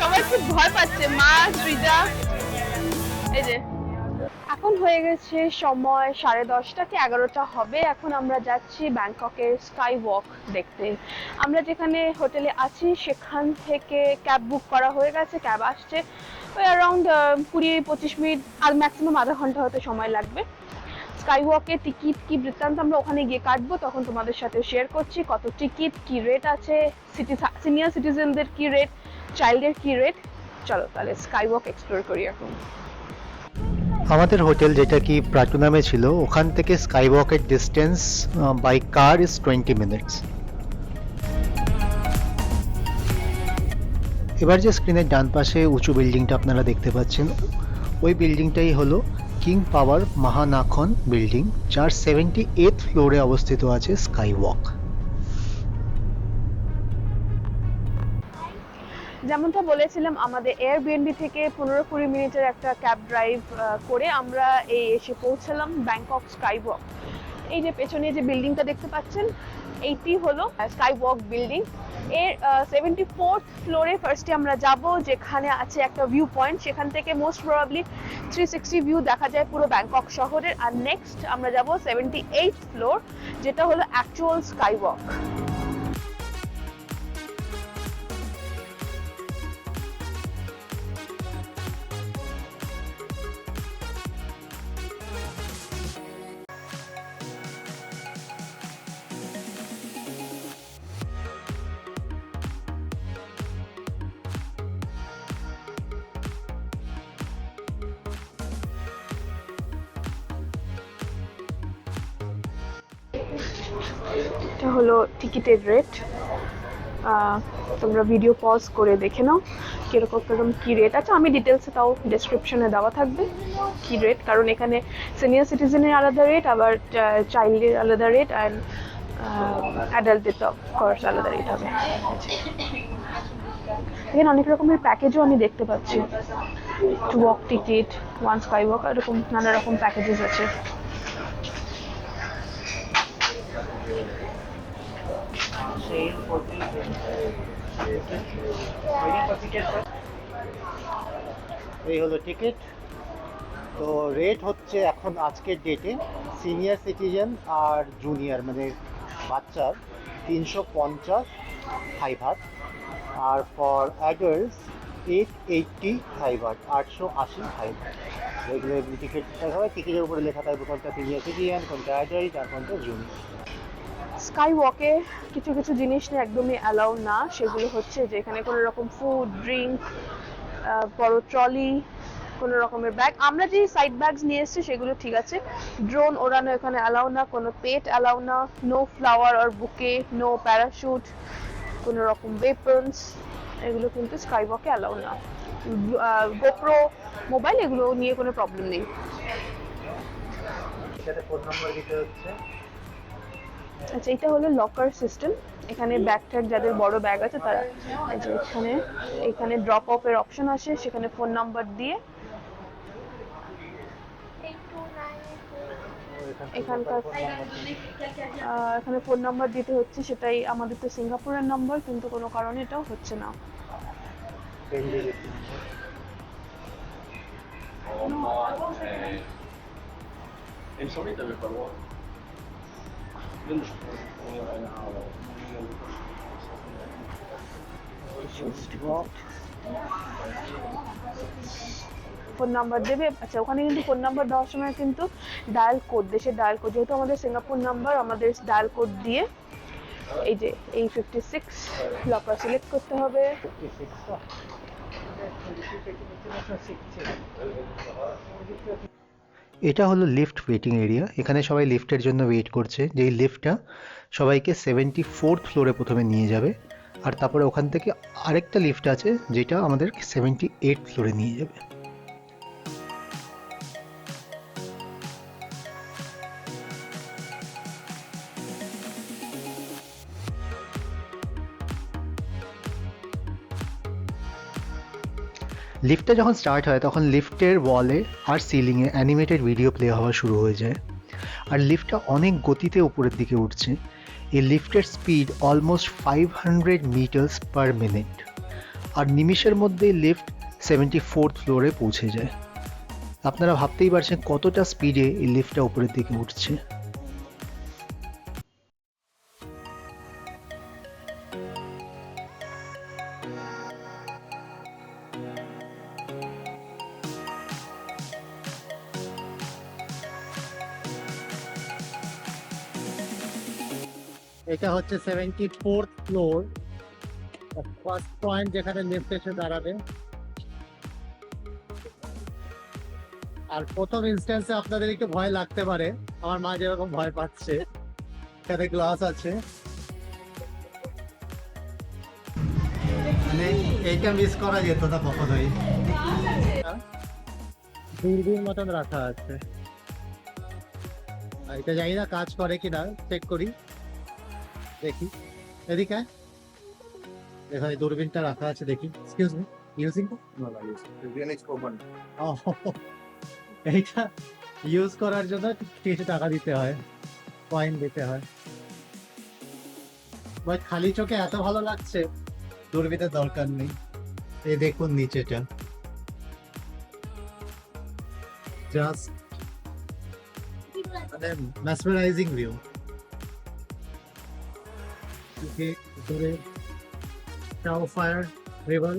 সবাই খুব ভয় পাচ্ছে, মা সৃজা এই যে। এখন হয়ে গেছে সময় সাড়ে দশটা কি এগারোটা হবে। এখন আমরা যাচ্ছি ব্যাংককের স্কাই ওয়াক দেখতে। আমরা যেখানে হোটেলে আছি, সেখান থেকে ক্যাব বুক করা হয়ে গেছে, ক্যাব আসছে। ওই অ্যারাউন্ড কুড়ি, পঁচিশ মিনিট আর ম্যাক্সিমাম আধা ঘণ্টা হতে সময় লাগবে। স্কাই ওয়াকের টিকিট কি বৃত্তান্ত আমরা ওখানে গিয়ে কাটবো, তখন তোমাদের সাথে শেয়ার করছি। কত টিকিট, কি রেট আছে সিটি সিনিয়র সিটিজেনদের কি রেট চাইল্ডের কি রেট চলো তাহলে স্কাই ওয়াক এক্সপ্লোর করি এখন। আমাদের হোটেল যেটা কি প্রাটুনামে ছিল, ওখান থেকে sky ওয়াকের distance by car is twenty minutes এবার যে স্ক্রিনের ডান পাশে উঁচু বিল্ডিংটা আপনারা দেখতে পাচ্ছেন, ওই বিল্ডিংটাই হলো কিং পাওয়ার মহানাখন বিল্ডিং যার সেভেন্টি এইথ ফ্লোরে অবস্থিত আছে স্কাই যেমনটা বলেছিলাম, আমাদের এয়ারবিএনবি থেকে পনেরো কুড়ি মিনিটের একটা ক্যাব ড্রাইভ করে আমরা এই এসে পৌঁছালাম ব্যাংকক স্কাই ওয়াক এই যে পেছনে যে বিল্ডিংটা দেখতে পাচ্ছেন, এইটি হলো স্কাই ওয়াক বিল্ডিং এর সেভেন্টি ফোর্থ ফ্লোরে ফার্স্টে আমরা যাব, যেখানে আছে একটা ভিউ পয়েন্ট সেখান থেকে most probably three sixty view দেখা যায় পুরো ব্যাংকক শহরের। আর নেক্সট আমরা যাব সেভেন্টি এইট ফ্লোর যেটা হলো অ্যাকচুয়াল স্কাই এটা হলো টিকিটের রেট তোমরা ভিডিও পজ করে দেখে নাও কীরকম কীরকম কী রেট আছে। আমি ডিটেলসে তাও ডেসক্রিপশনে দেওয়া থাকবে কী রেট কারণ এখানে সিনিয়র সিটিজেনের আলাদা রেট আবার চাইল্ডের আলাদা রেট অ্যান্ড অ্যাডাল্টের তো অফকোর্স আলাদা রেট হবে। এখানে অনেক রকমের প্যাকেজও আমি দেখতে পাচ্ছি। Two walk ticket one sky walk এরকম নানা রকম প্যাকেজেস আছে। এই হলো টিকিট তো রেট হচ্ছে এখন আজকের ডেটে সিনিয়র সিটিজেন আর জুনিয়র মানে বাচ্চার তিনশো পঞ্চাশ Thai baht R for adults eight eighty Thai baht আটশো আশি থাই ভাত এগুলো টিকিট টিকিটের উপরে লেখা থাকবে কোনটা সিনিয়র সিটিজেন কোনটা অ্যাডাল্ট আর কোনটা জুনিয়র স্কাই ওয়াকে কিছু কিছু জিনিস নিয়ে একদমই অ্যালাউ না। সেগুলো হচ্ছে যে এখানে কোনো রকম ফুড ড্রিঙ্ক বড় ট্রলি কোনো রকমের ব্যাগ আমরা যে সাইড ব্যাগস নিয়ে এসেছি সেগুলো ঠিক আছে। ড্রোন ওড়ানো এখানে অ্যালাউ না, কোনো পেট অ্যালাউ না। নো ফ্লাওয়ার আর বুকে নো প্যারাশুট কোনো রকম ওয়েপন্স এগুলো কিন্তু স্কাই ওয়াকে অ্যালাউ না গোপ্রো মোবাইল এগুলো নিয়ে কোনো প্রবলেম নেই। ফোন নম্বর দিতে হচ্ছে। আচ্ছা এটা হলো লকার সিস্টেম এখানে ব্যাগ ট্যাগ যাদের বড় ব্যাগ আছে, তারা যে এখানে এখানে ড্রপ এর অপশন আছে সেখানে ফোন নাম্বার দিয়ে। এখানকার এখানে ফোন নাম্বার দিতে হচ্ছে, সেটাই আমাদের তো সিঙ্গাপুরের নাম্বার কিন্তু কোনো কারণে এটাও হচ্ছে না. ফোন নাম্বার দেবে? আচ্ছা ওখানে কিন্তু ফোন নাম্বার দেওয়ার সময় কিন্তু ডায়াল কোড দেশের ডায়াল কোড যেহেতু আমাদের সিঙ্গাপুর নাম্বার আমাদের ডায়াল কোড দিয়ে এই যে এই ফিফটি সিক্স লকার সিলেক্ট করতে হবে। এটা হলো লিফট ওয়েটিং এরিয়া এখানে সবাই লিফটের জন্য ওয়েট করছে। যেই লিফটটা সবাইকে সেভেন্টি ফোর্থ ফ্লোরে প্রথমে নিয়ে যাবে। আর তারপরে ওখান থেকে আরেকটা লিফট আছে, যেটা আমাদের সেভেন্টি এইট ফ্লোরে নিয়ে যাবে। লিফটটা যখন স্টার্ট হয়, তখন লিফটের ওয়ালে আর সিলিংয়ে অ্যানিমেটেড ভিডিও প্লে হওয়া শুরু হয়ে যায়। আর লিফটটা অনেক গতিতে উপরের দিকে উঠছে। এই লিফটের speed almost five hundred metres per minute আর নিমিষের মধ্যেই লিফট সেভেন্টি ফোর্থ ফ্লোরে পৌঁছে যায়। আপনারা ভাবতেই পারছেন কতটা স্পিডে এই লিফটটা উপরের দিকে উঠছে। এটা হচ্ছে seventy fourth floor first point যেখানে লিফট এসে দাঁড়াবে। আর প্রথম ইনস্ট্যান্সে আপনাদের একটু ভয় লাগতে পারে, আমার মা যেরকম ভয় পাচ্ছে, এখানে গ্লাস আছে। মানে এইটা মিস করা যেত না কখনোই। দূরবীন মতন রাখা আছে। এটা জানি না কাজ করে কিনা চেক করি। দেখি। এদিকে। এখানে দূরবীনটা রাখা আছে দেখি। এক্সকিউজ মি ইউজিং এইটা ইউজ করার জন্য কিছু টাকা দিতে হয় কয়েন দিতে হয়। বাট খালি চোখে এত ভালো লাগছে দূরবীনের দরকার নেই। এই দেখুন নিচেটা। জাস্ট মানে ম্যাসমারাইজিং ভিউ দূরে টাও ফায়ার রিভার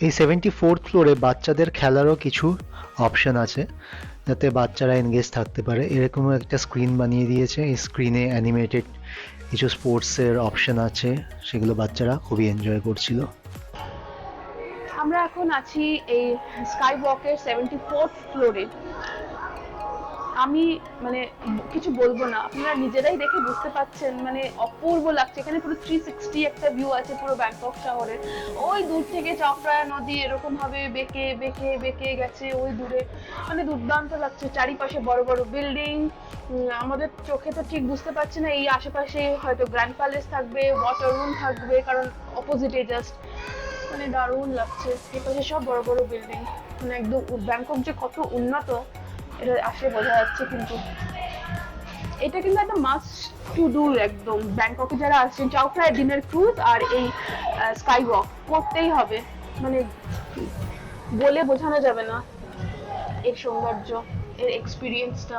এই সেভেন্টি ফোর্থ ফ্লোরে বাচ্চাদের খেলারও কিছু অপশন আছে, যাতে বাচ্চারা এনগেজ থাকতে পারে। এরকম একটা স্ক্রিন বানিয়ে দিয়েছে। এই স্ক্রিনে অ্যানিমেটেড কিছু স্পোর্টসের অপশন আছে, সেগুলো বাচ্চারা খুবই এনজয় করছিল। আমরা এখন আছি এই স্কাই ওয়াকের সেভেন্টি ফোর্থ ফ্লোরে আমি মানে কিছু বলব না। আপনারা নিজেরাই দেখে বুঝতে পাচ্ছেন মানে অপূর্ব লাগছে। এখানে পুরো থ্রি সিক্সটি একটা ভিউ আছে পুরো ব্যাংকক শহরে। ওই দূর থেকে চকরায়া নদী এরকম ভাবে বেঁকে বেঁকে বেঁকে গেছে ওই দূরে। মানে দুর্দান্ত লাগছে চারিপাশে বড় বড় বিল্ডিং আমাদের চোখে তো ঠিক বুঝতে পারছি না, এই আশেপাশে হয়তো গ্র্যান্ড প্যালেস থাকবে ওয়াটার রুম থাকবে, কারণ অপোজিটে জাস্ট মানে দারুণ লাগছে। এপাশে সব বড় বড় বিল্ডিং মানে একদম ব্যাংকক যে কত উন্নত এটা আসলে বোঝা যাচ্ছে কিন্তু এটা কিন্তু একটা মাস্ট টু ডু একদম। ব্যাংককে যারা আসছেন চাউফ্রায় ডিনার ক্রুজ আর এই স্কাই ওয়াক করতেই হবে। মানে বলে বোঝানো যাবে না এর সৌন্দর্য, এর এক্সপিরিয়েন্সটা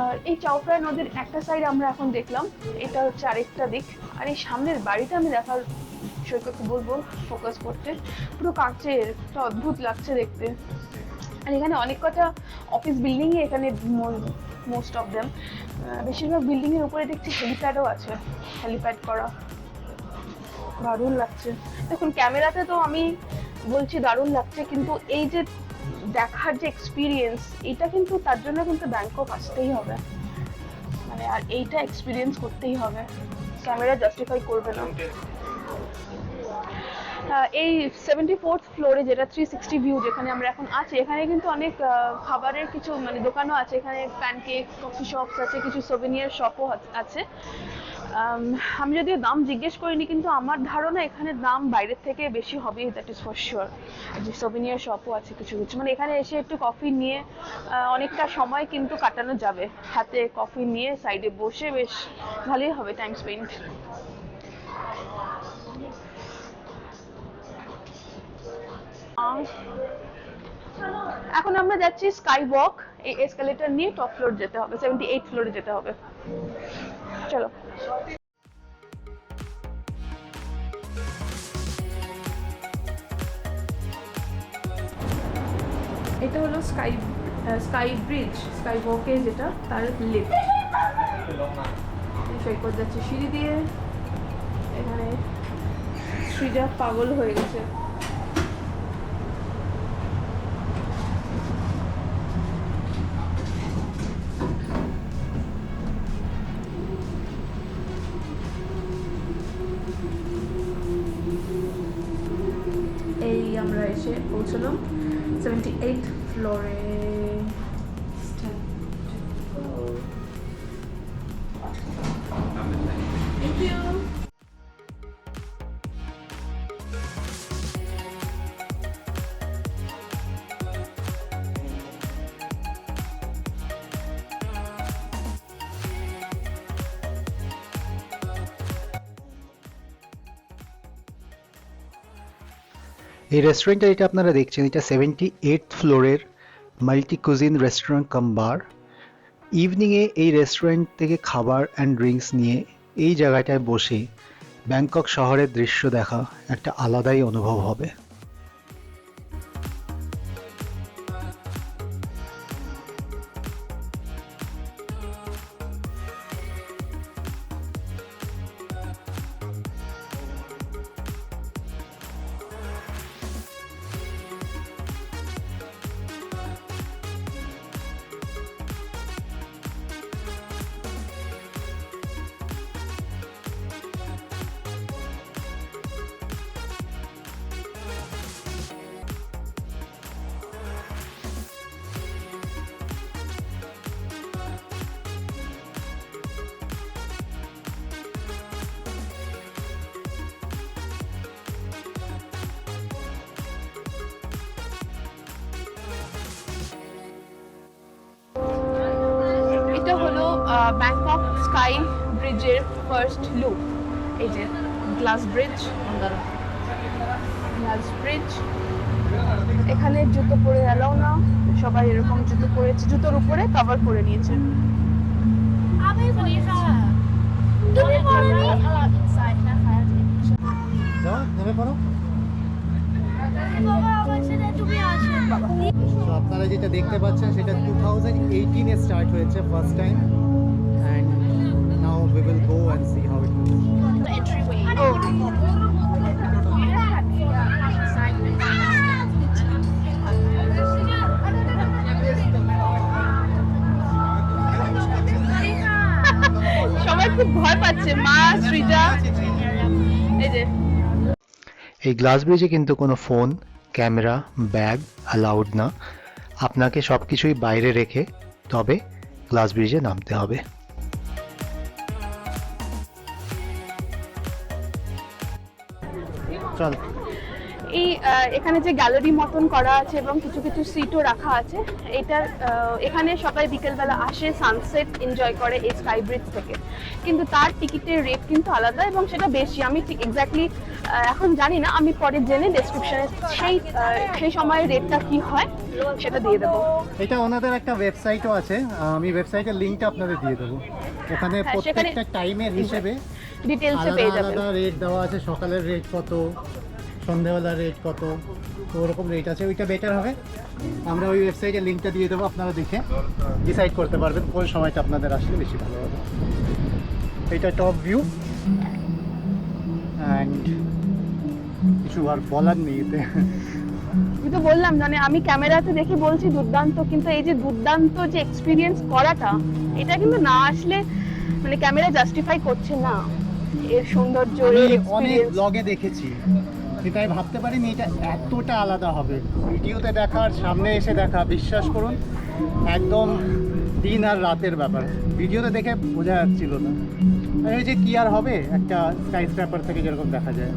আর এই চাউফ্রায় নদীর একটা সাইড আমরা এখন দেখলাম, এটা হচ্ছে আরেকটা দিক। আর এই সামনের বাড়িটা আমি দেখার সৈকতকে বলব ফোকাস করতে পুরো কাঁচের একটা অদ্ভুত লাগছে দেখতে। আর এখানে অনেক কটা অফিস বিল্ডিং এখানে মোস্ট অফ দেম বেশিরভাগ বিল্ডিংয়ের উপরে দেখছি হেলিপ্যাডও আছে হেলিপ্যাড করা। দারুণ লাগছে। দেখুন ক্যামেরাতে তো আমি বলছি দারুণ লাগছে, কিন্তু এই যে দেখার যে এক্সপিরিয়েন্স এটা কিন্তু তার জন্য কিন্তু ব্যাংকক আসতেই হবে। মানে আর এইটা এক্সপিরিয়েন্স করতেই হবে। ক্যামেরা জাস্টিফাই করবে না। এই সেভেন্টি ফোর্থ ফ্লোরে যেটা থ্রি সিক্সটি ভিউ যেখানে আমরা এখন আছি এখানে কিন্তু অনেক খাবারের কিছু মানে দোকানও আছে। এখানে প্যানকেক কফি শপস আছে কিছু সোভেনিয়ার শপও আছে। আম, যদিও দাম জিজ্ঞেস করিনি কিন্তু আমার ধারণা এখানে দাম বাইরের থেকে বেশি হবে দ্যাট ইজ ফর শিওর যে সোভেনিয়ার শপও আছে কিছু কিছু। মানে এখানে এসে একটু কফি নিয়ে অনেকটা সময় কিন্তু কাটানো যাবে। হাতে কফি নিয়ে সাইডে বসে বেশ ভালোই হবে টাইম স্পেন্ড এখন আমরা যাচ্ছি স্কাই ওয়াক এই এসকালেটর নিয়ে টপ ফ্লোর যেতে হবে সেভেন্টি এইট ফ্লোরে যেতে হবে। চলো। এটা হলো স্কাই স্কাই ব্রিজ স্কাই ওয়াকে যেটা, তার লিফট সৈকত যাচ্ছে সিঁড়ি দিয়ে, এখানে সৃজা পাগল হয়ে গেছে। এই আমরা এই রেস্টুরেন্টটা এটা আপনারা দেখছেন, এটা সেভেন্টি এইট ফ্লোরের multi cuisine restaurant cum bar ইভিনিংয়ে এই রেস্টুরেন্ট থেকে খাবার অ্যান্ড ড্রিঙ্কস নিয়ে এই জায়গাটায় বসে ব্যাংকক শহরের দৃশ্য দেখা, একটা আলাদাই অনুভব হবে। ব্যাংকক স্কাই ব্রিজের ফার্স্ট লুক এই যে গ্লাস ব্রিজ গ্লাস ব্রিজ এখানে জুতো পরে এলাও না। সবাই এরকম জুতো পরেছে জুতোর উপরে কভার করে নিয়েছে। আসো বাবা তো আপনারা যেটা দেখতে পাচ্ছেন সেটা টু থাউজেন্ড এইটিনে স্টার্ট হয়েছে first time now we will go and see how it goes entryway যে এই গ্লাস ব্রিজে কিন্তু কোনো ফোন ক্যামেরা ব্যাগ অ্যালাউড না। আপনাকে সব কিছুই বাইরে রেখে তবে গ্লাস ব্রিজে নামতে হবে। চল। এই এখানে যে গ্যালারি মতন করা আছে এবং কিছু কিছু সিটও রাখা আছে আহ, এখানে সবাই বিকেলবেলা আসে সানসেট এনজয় করে এই স্কাই ব্রিজ থেকে। কিন্তু তার টিকিটের রেট কিন্তু আলাদা এবং সেটা বেশি। আমি ঠিক এক্স্যাক্টলি এখন জানি না আমি পরে জেনে ডেসক্রিপশনে সেই সেই সময় রেটটা কি হয় সেটা দিয়ে দেবো। এটা ওনাদের একটা ওয়েবসাইটও আছে। আমি ওয়েবসাইটের লিঙ্কটা আপনাদের দিয়ে দেবো। ওখানে হ্যাঁ, প্রত্যেকটা টাইমের হিসেবে আলাদা পেয়ে যাবেন। আলাদা রেট দেওয়া আছে সকালের রেট কত সন্ধ্যেবেলার রেট কত তো ওরকম রেট আছে। ওইটা বেটার হবে। আমরা ওই ওয়েবসাইটের লিঙ্কটা দিয়ে দেবো আপনারা দেখে ডিসাইড করতে পারবেন কোন সময়টা আপনাদের আসলে বেশি ভালো হবে। এটা টপ ভিউ অ্যান্ড কিছু আর বলার নেই এতে। আমি তো বললাম মানে আমি ক্যামেরাতে দেখে বলছি দুর্দান্ত কিন্তু এই যে দুর্দান্ত যে এক্সপিরিয়েন্স করাটা এটা কিন্তু না আসলে মানে ক্যামেরা জাস্টিফাই করছে না। এর সৌন্দর্য অনেক ব্লগে দেখেছি। আমি ভাবতে পারিনি এটা এতটা আলাদা হবে। ভিডিওতে দেখার সামনে এসে দেখা বিশ্বাস করুন একদম দিন আর রাতের ব্যাপার। ভিডিওতে দেখে বোঝা যাচ্ছিল না। এই যে কি আর হবে? একটা স্কাই স্ক্র্যাপার থেকে যেরকম দেখা যায়।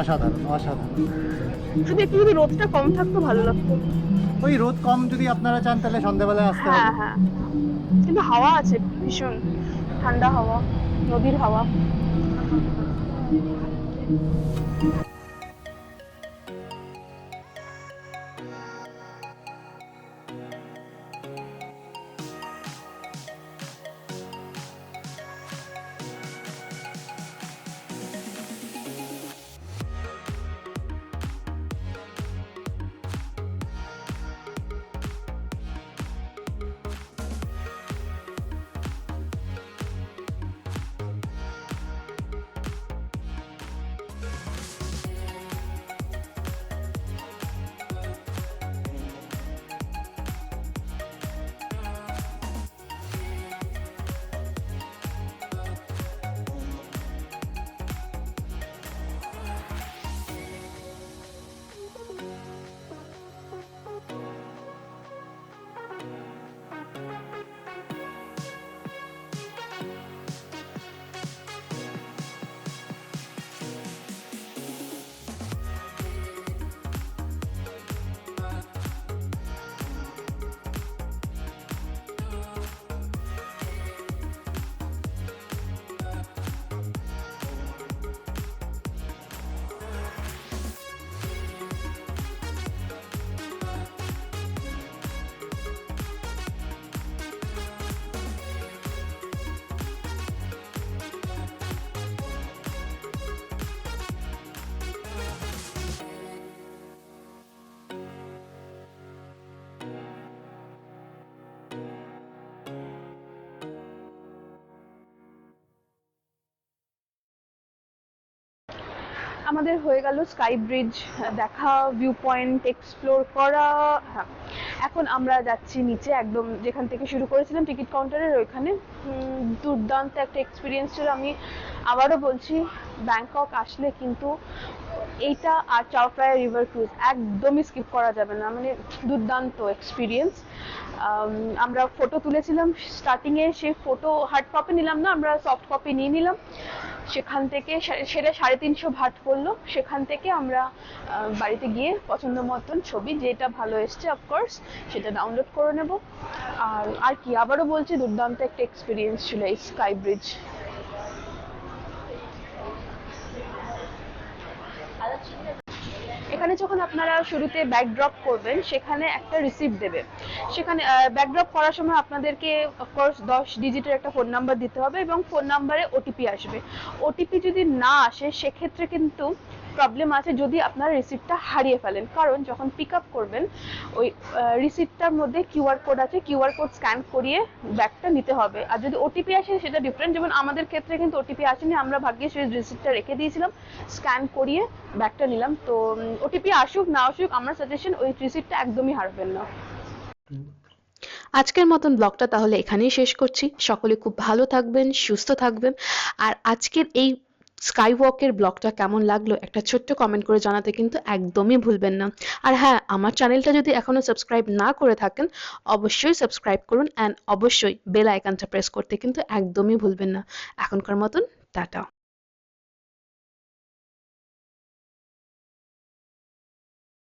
অসাধারণ অসাধারণ। শুধু একটু যদি রোদটা কম থাকতো ভালো লাগতো। ওই রোদ কম যদি আপনারা চান তাহলে সন্ধ্যাবেলায় আসতে হ্যাঁ হবে হ্যাঁ। কিন্তু হাওয়া আছে ভীষণ। ঠান্ডা হাওয়া। নদীর হাওয়া আমাদের হয়ে গেল স্কাই ব্রিজ, দেখা ভিউ পয়েন্ট এক্সপ্লোর করা। হ্যাঁ এখন আমরা যাচ্ছি নিচে, একদম যেখান থেকে শুরু করেছিলাম টিকিট কাউন্টারের ওইখানে। দুর্দান্ত একটা এক্সপিরিয়েন্স ছিল। আমি আবারও বলছি, ব্যাংকক আসলে কিন্তু এইটা আর চাওপ্রায়া রিভার ক্রুজ একদমই স্কিপ করা যাবে না মানে দুর্দান্ত এক্সপিরিয়েন্স আমরা ফটো তুলেছিলাম স্টার্টিংয়ে সেই ফটো হার্ড কপি নিলাম না, আমরা সফট কপি নিয়ে নিলাম। সেখান থেকে সেটা সাড়ে তিনশো ভাট পড়ল সেখান থেকে আমরা বাড়িতে গিয়ে পছন্দ মতন ছবি, যেটা ভালো এসছে অফকোর্স সেটা ডাউনলোড করে নেব। আর আর কি, আবারও বলছি, দুর্দান্ত একটা এক্সপিরিয়েন্স ছিল এই স্কাই ব্রিজ এখানে যখন আপনারা শুরুতে ব্যাকড্রপ করবেন, সেখানে একটা রিসিপ্ট দেবে। সেখানে ব্যাকড্রপ করার সময় আপনাদেরকে অফকোর্স দশ ডিজিটের একটা ফোন নাম্বার দিতে হবে এবং ফোন নাম্বারে ওটিপি আসবে। ওটিপি যদি না আসে, সেক্ষেত্রে কিন্তু প্রবলেম আছে যদি আপনারা রিসিপ্টটা হারিয়ে ফেলেন। কারণ যখন পিক আপ করবেন, ওই রিসিপ্টটার মধ্যে কিউআর কোড আছে কিউআর কোড স্ক্যান করিয়ে ব্যাগটা নিতে হবে। আর যদি ওটিপি আসে, সেটা ডিফারেন্ট যেমন আমাদের ক্ষেত্রে কিন্তু ওটিপি আসেনি, আমরা ভাগ্যে সেই রিসিপ্টটা রেখে দিয়েছিলাম স্ক্যান করিয়ে ব্যাগটা নিলাম। তো ওটিপি আসুক, না আসুক, আমার সাজেশন ওই রিসিপ্টটা একদমই হারবেন না। আজকের মতন ব্লগটা তাহলে এখানেই শেষ করছি। সকলে খুব ভালো থাকবেন, সুস্থ থাকবেন। আর আজকের এই স্কাই ওয়াকের ব্লগটা কেমন লাগল, একটা ছোট্ট কমেন্ট করে জানাতে কিন্তু একদমই ভুলবেন না। আর হ্যাঁ আমার চ্যানেলটা যদি এখনও সাবস্ক্রাইব না করে থাকেন, অবশ্যই সাবস্ক্রাইব করুন অ্যান্ড অবশ্যই বেল আইকনটা প্রেস করতে কিন্তু একদমই ভুলবেন না। এখনকার মতন, টাটা।